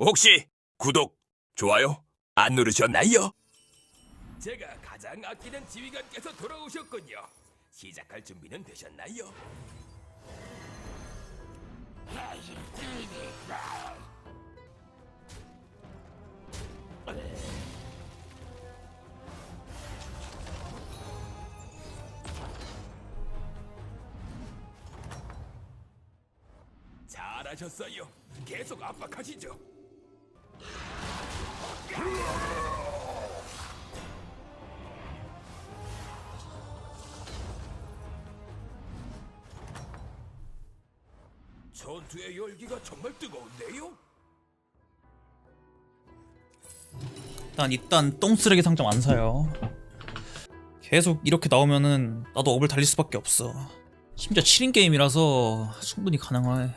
혹시 구독, 좋아요 안 누르셨나요? 제가 가장 아끼는 지휘관께서 돌아오셨군요. 시작할 준비는 되셨나요? 잘하셨어요. 계속 압박하시죠. 전투의 열기가 정말 뜨거운데요? 일단 일단 똥쓰레기 상점 안 사요. 계속 이렇게 나오면은 나도 업을 달릴 수밖에 없어. 심지어 7인 게임이라서 충분히 가능해.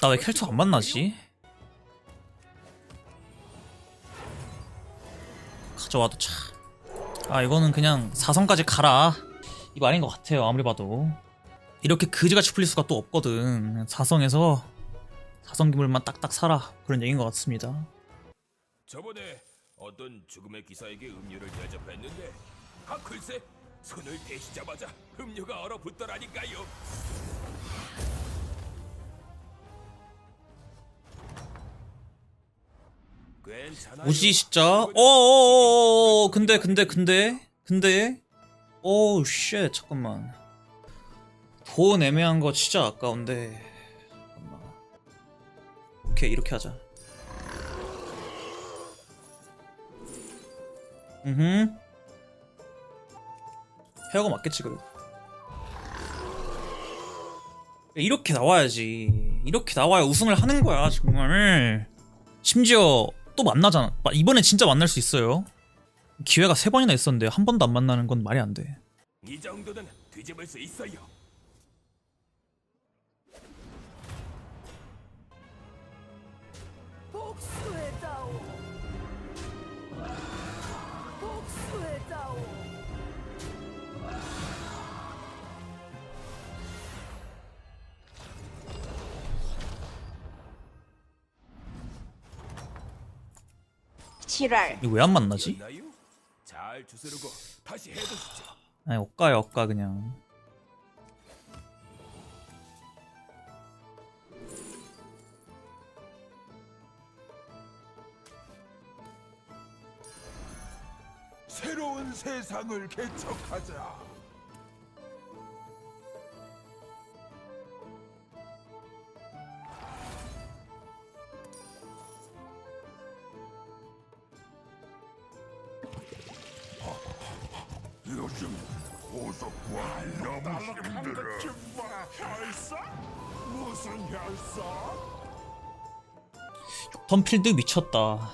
나왜 켈처 안? 만나지? 가져와도 차. 아 이거는 그냥 4성까지 가라. 이거 아닌 것 같아요 아무리 봐도. 이렇게 그지같이 풀릴 수가 또 없거든. 4성에서 4성 기물만 딱딱 사라 그런 얘기인 것 같습니다. 저번에 어떤 죽음의 기사에게 음료를 대접했는데 아 글쎄 손을 대시자마자 음료가 얼어붙더라니까요. 뭐지 진짜? 어어어어 근데 근데 근데 근데? 오우 쉣 잠깐만. 돈 애매한 거 진짜 아까운데. 잠깐만. 오케이 이렇게 하자. 음흠. 헤어가 맞겠지 그래 이렇게 나와야지. 이렇게 나와야 우승을 하는 거야 정말. 심지어 또 만나잖아. 마- 이번엔 진짜 만날 수 있어요. 기회가 세 번이나 있었는데 한 번도 안 만나는 건 말이 안 돼. 이 정도는 뒤집을 수 있어요. 복수해다오. 복수해다오. 지랄. 이거 왜 안 만나지? 나요? 잘 주스르고 다시 해보시죠. 아니 엇가야 엇가 그냥. 새로운 세상을 개척하자. 요즘 보석과 너무 힘들어. 혈사? 무슨 혈사? 턴필드 미쳤다.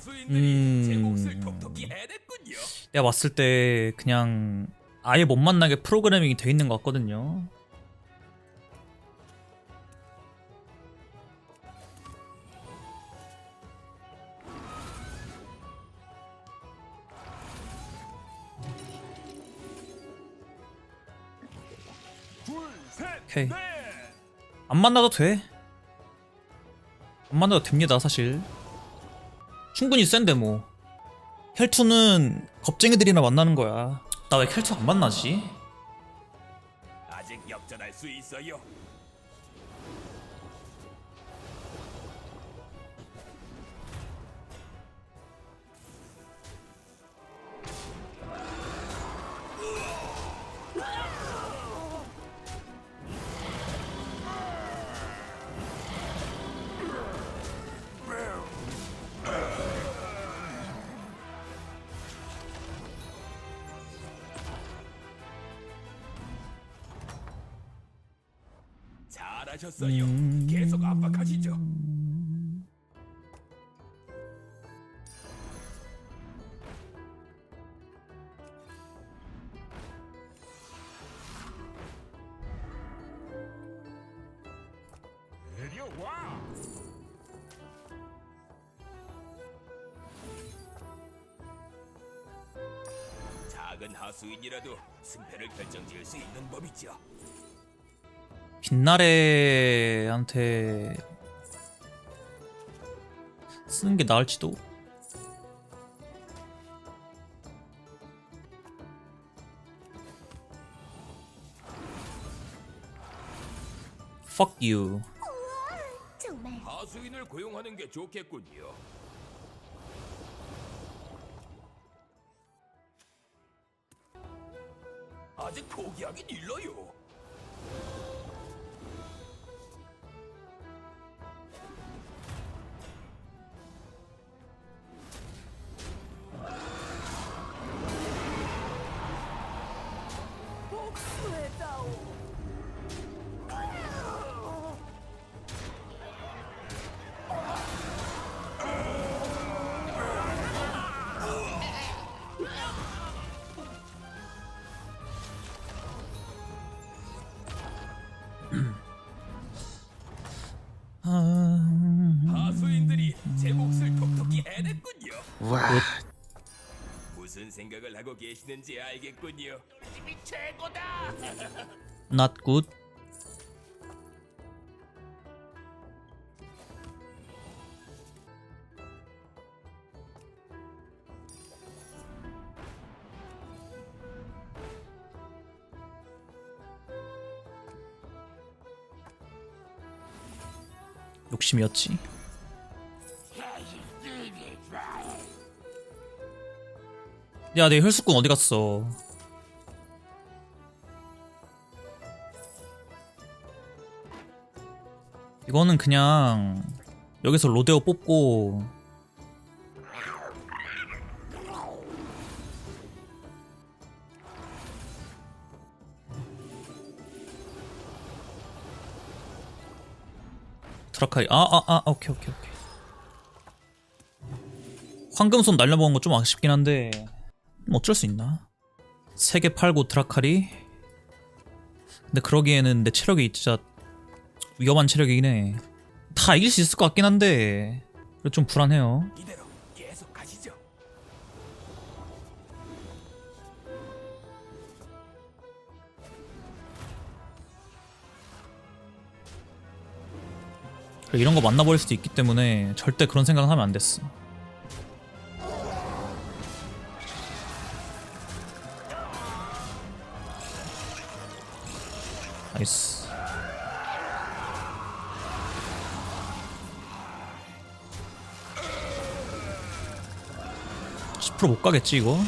하수인들이 음. 제 몫을 톡톡히 해냈군요. 내가 봤을 때 그냥 아예 못 만나게 프로그래밍이 돼 있는 것 같거든요. 오케이. 넷. 안 만나도 돼. 안 만나도 됩니다, 사실. 충분히 센데 뭐. 켈투는 겁쟁이들이나 만나는 거야. 나왜 켈투 안 만나지? 아직 역전할 수 있어요. 잘하셨어요. 음. 계속 압박하시죠. 내려와. 작은 하수인이라도 승패를 결정지을 수 있는 법이죠. 빛나래한테 쓰는 게 나을지도. Fuck you. 정말 하수인을 고용하는 게 좋겠군요. 아직 포기하긴 일러요. 해냈군요. 무슨 생각을 하고 계시는지 알겠군요. 열심히 최고다. Not good. 욕심이었지. 야, 내 혈수꾼 어디 갔어? 이거는 그냥 여기서 로데오 뽑고 드라카이. 아아아 아, 아, 오케이 오케이 오케이. 황금손 날려먹은 거 좀 아쉽긴 한데. 뭐 어쩔 수 있나 3개 팔고 드라카리 근데 그러기에는 내 체력이 진짜 위험한 체력이긴 해. 다 이길 수 있을 것 같긴 한데 좀 불안해요. 이런 거 만나버릴 수도 있기 때문에 절대 그런 생각은 하면 안 됐어. 나이스. 10%못 가겠지 이거?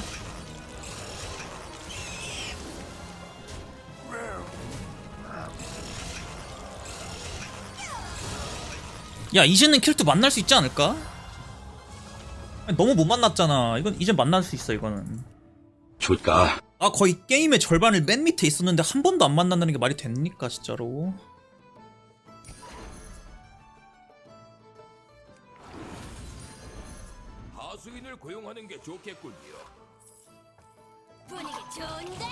야 이제는 킬트 만날 수 있지 않을까? 너무 못 만났잖아. 이건 이제 만날 수 있어 이거는. 줄까? 아 거의 게임의 절반을 맨 밑에 있었는데 한 번도 안 만난다는 게 말이 됩니까 진짜로? 하수인을 고용하는 게 좋겠군요. 분위기 좋은데?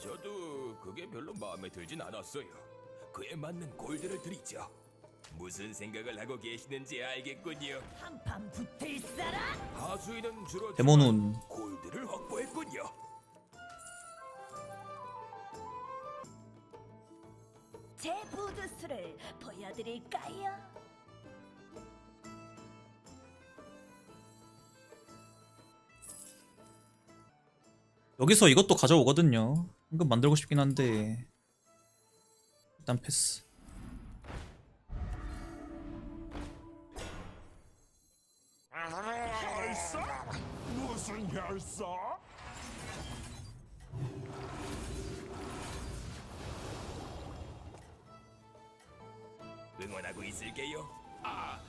저도 그게 별로 마음에 들진 않았어요. 그에 맞는 골드를 드리죠. 무슨 생각을 하고 계시는지 알겠군요. 한판 붙을 사람? 하수인은 주로 데모눈. 골드를 확보했군요. 제 부두수를 보여드릴까요? 여기서 이것도 가져오거든요. 이건 만들고 싶긴 한데 일단 패스. 혈사? 무슨 혈사? 응원하고 있을게요. 아,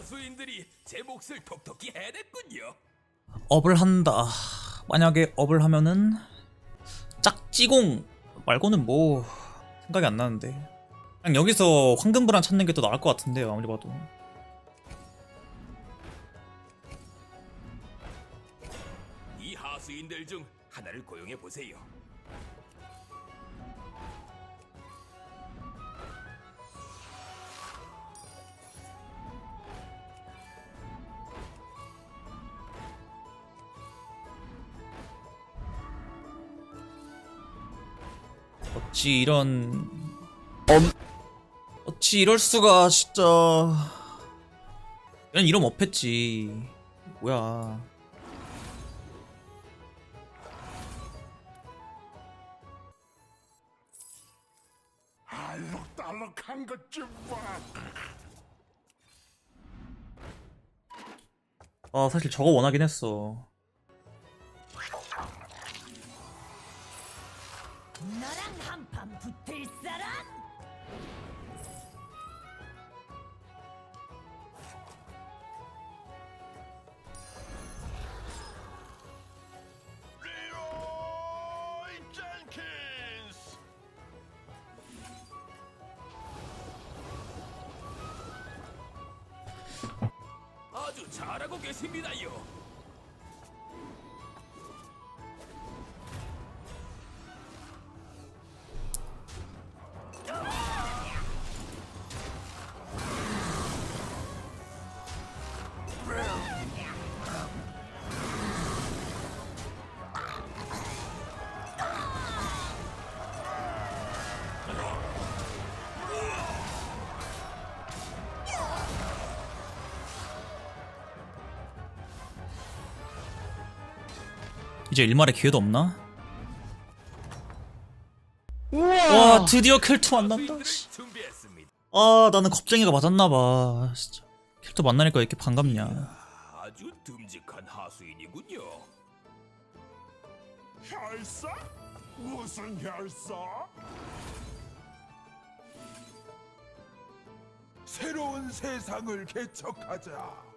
하수인들이 제 몫을 톡톡히 해냈군요. 업을 한다. 만약에 업을 하면은 짝지공 말고는 뭐 생각이 안 나는데. 그냥 여기서 황금불안 찾는 게 더 나을 것 같은데요. 아무리 봐도. 이 하수인들 중 하나를 고용해 보세요. 어찌 이런 어찌 이럴 수가 진짜. 이런 이름 업했지. 뭐야. 알록달록한 것좀 봐. 아 사실 저거 원하긴 했어 아주 잘하고 계십니다요. 이제 일말의 기회도 없나? 와 드디어 켈투 만난다. 아 나는 겁쟁이가 맞았나봐 진짜 켈투 만나니까 왜 이렇게 반갑냐 아주 듬직한 하수인이군요. 혈사? 무슨 혈사? 새로운 세상을 개척하자.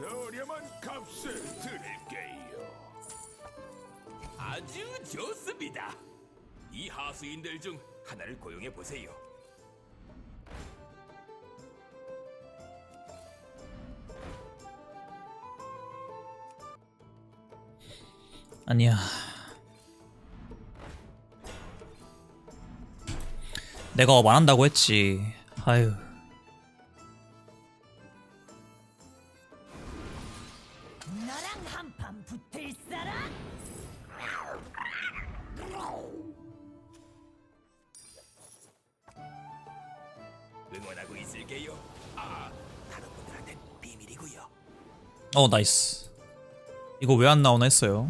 저렴한 값을 드릴게요. 아주 좋습니다. 이 하수인들 중 하나를 고용해 보세요. 아니야 내가 업안 한다고 했지 아유 하고 있을게요. 아, 다른 분들한텐 비밀이고요. 어 나이스 이거 왜 안 나오나 했어요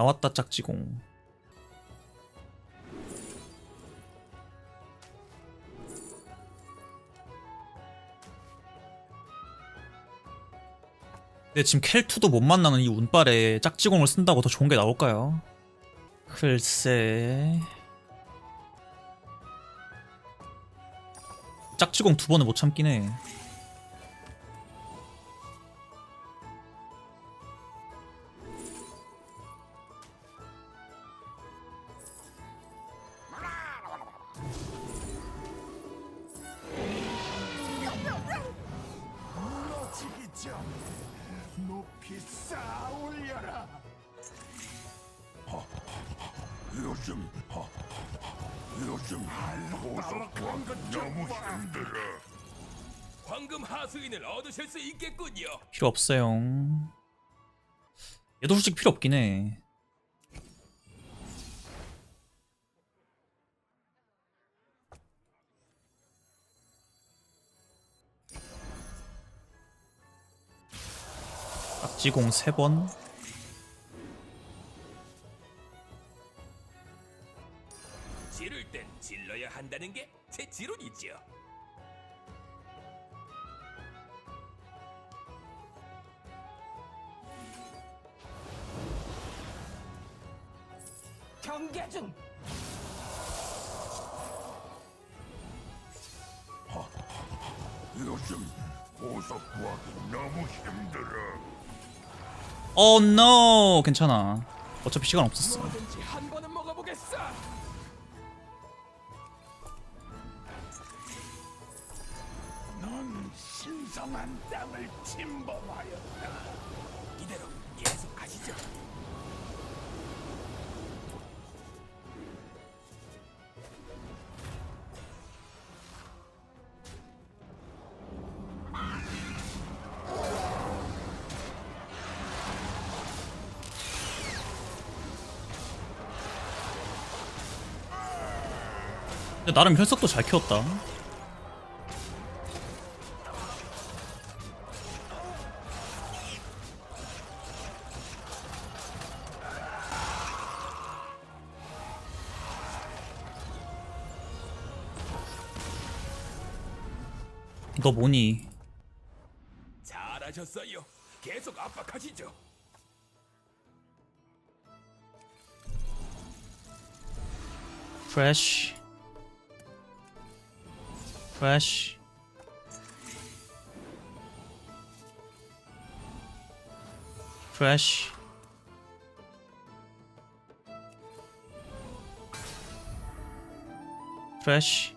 나왔다 짝지공. 근데 지금 켈투도 못 만나는 이 운빨에 짝지공을 쓴다고 더 좋은 게 나올까요? 글쎄. 짝지공 두 번은 못해 높이 쌓아 올려라. 요즘 요즘 알록달록한 것 너무 힘들어. 황금 하수인을 얻으실 수 있겠군요. 필요 없어요 얘도 솔직히 필요 없긴 해 지공 3번 지를 땐 질러야 한다는 게 제 지론이죠. 경계 중. 요즘 보석 구하기 너무 힘들어. 어 노! 괜찮아 어차피 시간 없었어 신성한 땅을 침범하였다. 이대로 계속 가시죠. 나름 혈석도 잘 키웠다 너 뭐니? 잘하셨어요. 계속 압박하시죠. 프레쉬 프레쉬 프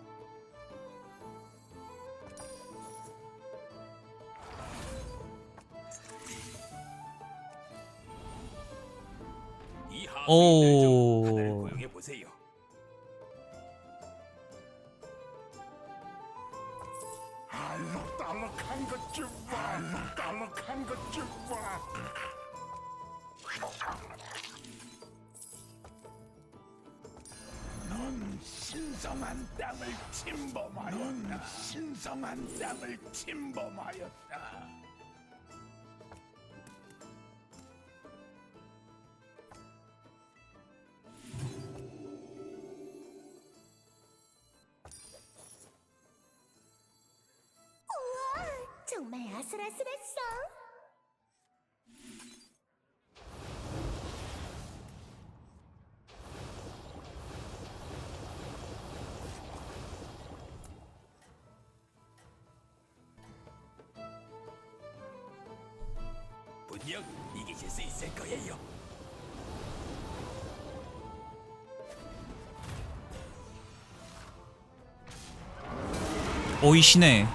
하였다. 우와, 정말 아슬아슬했어. 분명 이기실 수 있을 거예요. 오이시네